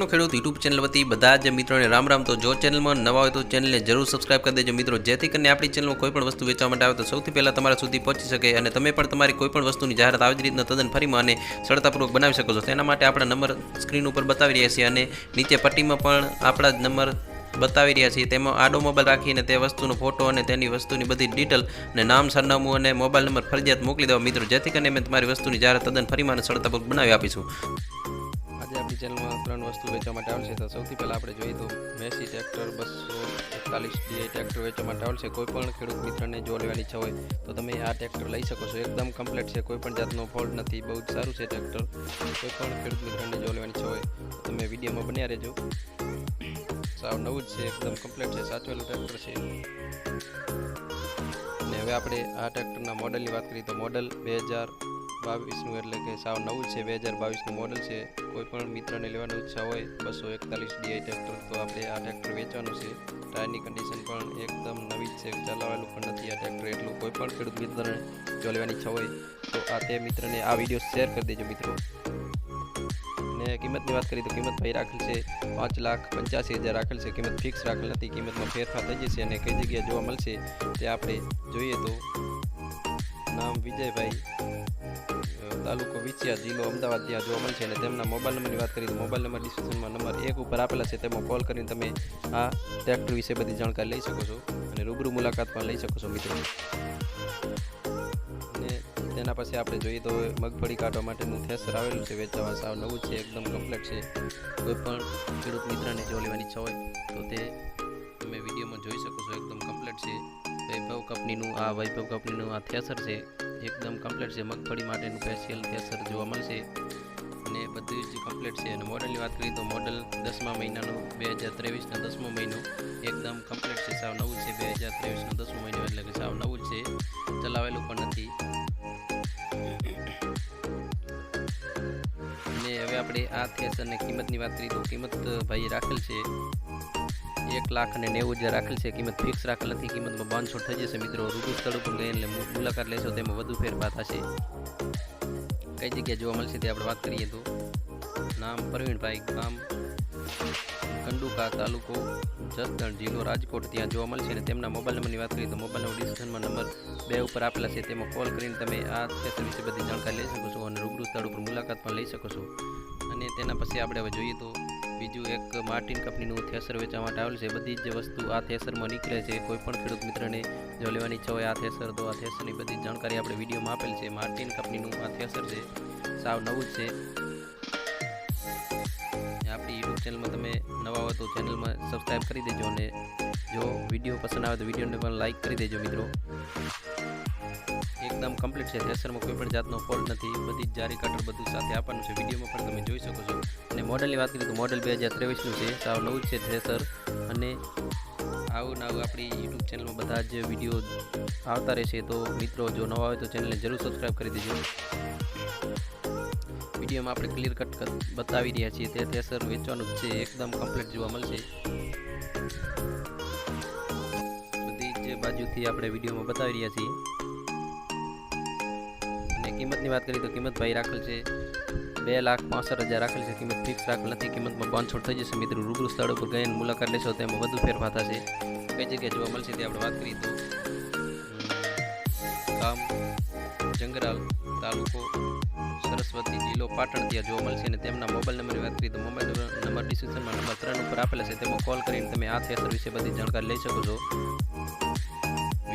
નો ખેડૂત YouTube channel વતી બધા જ મિત્રોને રામ રામ. તો જો ચેનલમાં નવા હોય તો ચેનલને જરૂર સબસ્ક્રાઇબ કરી દેજો મિત્રો. જેથી કરીને આપણી ચેનલમાં કોઈ પણ વસ્તુ વેચવા માટે આવે તો સૌથી પહેલાં તમારા સુધી પહોંચી શકે અને તમે પણ તમારી કોઈ પણ વસ્તુની જાહેરાત આવી જ રીતના તદ્દન ફરીમાં અને સરળતાપૂર્વક બનાવી શકો છો. તેના માટે આપણા નંબર સ્ક્રીન ઉપર બતાવી રહ્યા છીએ અને નીચે પટ્ટીમાં પણ આપણા જ નંબર બતાવી રહ્યા છીએ. તેમાં આડો મોબાઈલ રાખીને તે વસ્તુનો ફોટો અને તેની વસ્તુની બધી ડિટેલ અને નામ, સરનામું અને મોબાઈલ નંબર ફરજિયાત મોકલી દેવા મિત્રો. જેથી કરીને અમે તમારી વસ્તુની જાહેરાત તદ્દન ફરીમાં સરળતાપૂર્વક બનાવી આપીશું. આજે આપણી ચેનલમાં ત્રણ વસ્તુ વેચવા માટે આવશે. તો સૌથી પહેલાં આપણે જોઈએ તો મેસી ટ્રેક્ટર બસો એકતાલીસ ડીઆઈ ટ્રેક્ટર વેચવા માટે આવશે. કોઈ પણ ખેડૂત મિત્રને જો લેવાની ઈચ્છા હોય તો તમે આ ટ્રેક્ટર લઈ શકો છો. એકદમ કમ્પ્લીટ છે. કોઈ પણ જાતનો ફોલ્ટ નથી. બહુ જ સારું છે ટ્રેક્ટર કોઈ પણ ખેડૂત મિત્રને જો લેવાની ઈચ્છા હોય તો તમે વિડીયોમાં બન્યા રહેજો. સાવ નવું જ છે. એકદમ કમ્પ્લીટ છે. સાચવેલું ટ્રેક્ટર છે. અને હવે આપણે આ ટ્રેક્ટરના મોડલની વાત કરીએ તો મોડલ બે હજાર બાવીસનું એટલે કે સાવ નવું છે, બે હજાર બાવીસનું મોડલ છે. કોઈ પણ મિત્રને લેવાની ઈચ્છા હોય, બસો એકતાલીસ ડીઆઈ ટ્રેક્ટર તો આપણે આ ટ્રેક્ટર વેચવાનું છે. ટાયરની કન્ડિશન પણ એકદમ નવી જ છે, ચલાવેલું પણ નથી આ ટ્રેક્ટર એટલું. કોઈ પણ ખેડૂત મિત્રને જો લેવાની ઈચ્છા હોય, તો આ તે મિત્રને આ વીડિયો શેર કરી દેજો મિત્રો. અને કિંમતની વાત કરીએ તો કિંમત ભાઈ રાખેલ છે, પાંચ લાખ પંચ્યાસી હજાર રાખેલ છે. કિંમત ફિક્સ રાખેલ નથી કિંમતમાં ફેરફાર થઈ જશે અને કઈ જગ્યાએ જોવા મળશે તે આપણે જોઈએ તો. નામ વિજયભાઈ તાલુકો વિચિયા જિલ્લો અમદાવાદ ત્યાં જોવા મળશે અને તેમના મોબાઈલ નંબરની વાત કરીએ તો મોબાઈલ નંબર ડિસ્ક્રિપ્શનમાં નંબર એક ઉપર આપેલા છે, તેમાં કોલ કરીને તમે આ ટ્રેક્ટર વિશે બધી જાણકારી લઈ શકો છો અને રૂબરૂ મુલાકાત પણ લઈ શકો છો મિત્રો. અને તેના પછી આપણે જોઈએ તો મગફળી કાઢવા માટેનું થેસર આવેલું છે, વેચાવા સાવ નવું છે, એકદમ કમ્પ્લેટ છે. કોઈ પણ ખેડૂત મિત્રને જો લેવાની ઈચ્છા હોય તો તે તમે વિડીયોમાં જોઈ શકો છો, એકદમ કમ્પ્લેટ છે. વૈભવ કંપનીનું આ વૈભવ કંપનીનું આ થેસર છે. એકદમ કમ્પ્લીટ છે. મગફળી માટેનું સ્પેશિયલ કેસર જોવા મળશે. અને બધું જ કમ્પ્લીટ છે. અને મોડલની વાત કરીએ તો મોડલ દસમા મહિનાનું, બે હજાર ત્રેવીસનો દસમો મહિનો એકદમ કમ્પ્લીટ છે. સાવ નવું છે. બે હજાર ત્રેવીસનો દસમો મહિનો એટલે કે સાવ નવું છે. ચલાવેલું પણ નથી. અને હવે આપણે આ થેસરની કિંમતની વાત કરીએ તો કિંમત ભાઈ રાખેલ છે. એક લાખ અને નેવું હજાર રાખેલ છે. કિંમત ફિક્સ રાખેલ નથી કિંમતમાં બાંધછોડ થઈ જશે. મિત્રો, રૂબરૂ સ્થળ ઉપર ગઈ એટલે મુલાકાત લેશો તેમાં વધુ ફેરફાર થશે. કઈ જગ્યાએ જોવા મળશે તે આપણે વાત કરીએ તો. નામ પ્રવીણભાઈ ગામ, કંડુકા તાલુકો, જસદણ જિલ્લો રાજકોટ. ત્યાં જોવા મળશે અને તેમના મોબાઈલ નંબરની વાત કરીએ તો મોબાઈલ નંબર, ડિસ્ક્રિપ્શનમાં નંબર બે ઉપર આપેલા છે. તેમાં કોલ કરીને તમે આ ક્ષેત્ર વિશે બધી જાણકારી લઈ શકો છો અને રૂબરૂ સ્થળ ઉપર મુલાકાત પણ લઈ શકો છો. અને તેના પછી આપણે હવે જોઈએ તો બીજું એક માર્ટિન કંપનીનું થેસર વેચવા માટે આવેલું છે. બધી જ વસ્તુ આ થેસરમાં નીકળે છે. કોઈ પણ ખેડૂત મિત્રને જો લેવાની ઈચ્છા હોય આ થેસર, તો આ થેસરની બધી જાણકારી આપણે વિડીયોમાં આપેલ છે. માર્ટિન કંપનીનું આ થેસર છે. સાવ નવું જ છે. આપણી યુટ્યુબ ચેનલમાં તમે નવા હોય તો ચેનલમાં સબસ્ક્રાઈબ કરી દેજો અને જો વીડિયો પસંદ આવે તો વિડીયોને પણ લાઈક કરી દેજો મિત્રો. એકદમ કમ્પ્લીટ છે. થેસરમાં કોઈ પણ જાતનો ફોલ્ટ નથી. બધી જ જારી કટર બધું સાથે આપવાનું છે. વિડીયોમાં પણ તમે જોઈ શકો છો. અને મોડલની વાત કરીએ તો મોડલ બે હજાર ત્રેવીસનું છે. સાવ નવું જ છે થ્રેસર અને આવું નવું આપણી યુટ્યુબ ચેનલમાં બધા જ વીડિયો આવતા રહેશે. તો મિત્રો, જો નવા હોય તો ચેનલને જરૂર સબસ્ક્રાઈબ કરી દેજો. વિડીયોમાં આપણે ક્લિયર કટ બતાવી રહ્યા છીએ. તે થેસર વેચવાનું છે. એકદમ કમ્પ્લીટ જોવા મળશે. બધી જ બાજુથી આપણે વિડીયોમાં બતાવી રહ્યા છીએ. કિંમતની વાત કરીએ તો કિંમત ભાઈ રાખેલ છે. બે લાખ પાસઠ હજાર રાખેલ છે. કિંમત ફિક્સ રાખેલ નથી. કિંમતમાં બાંધછોડ થઈ જશે. મિત્રો, રૂબરૂ સ્થળ ઉપર ગઈને મુલાકાત લેશો. તેમાં વધુ ફેરફાર થશે. કઈ જગ્યાએ જોવા મળશે તે આપણે વાત કરીએ તો ગામ, જંગરાલ તાલુકો, સરસ્વતી જિલ્લો, પાટણ ત્યાં જોવા મળશે. અને તેમના મોબાઈલ નંબરની વાત કરીએ તો મોબાઈલ નંબર ડિસ્ક્રિપ્શનમાં નંબર ત્રણ ઉપર આપેલા છે. તેમાં કોલ કરીને તમે આ થિયેટર વિશે બધી જાણકારી લઈ શકો છો.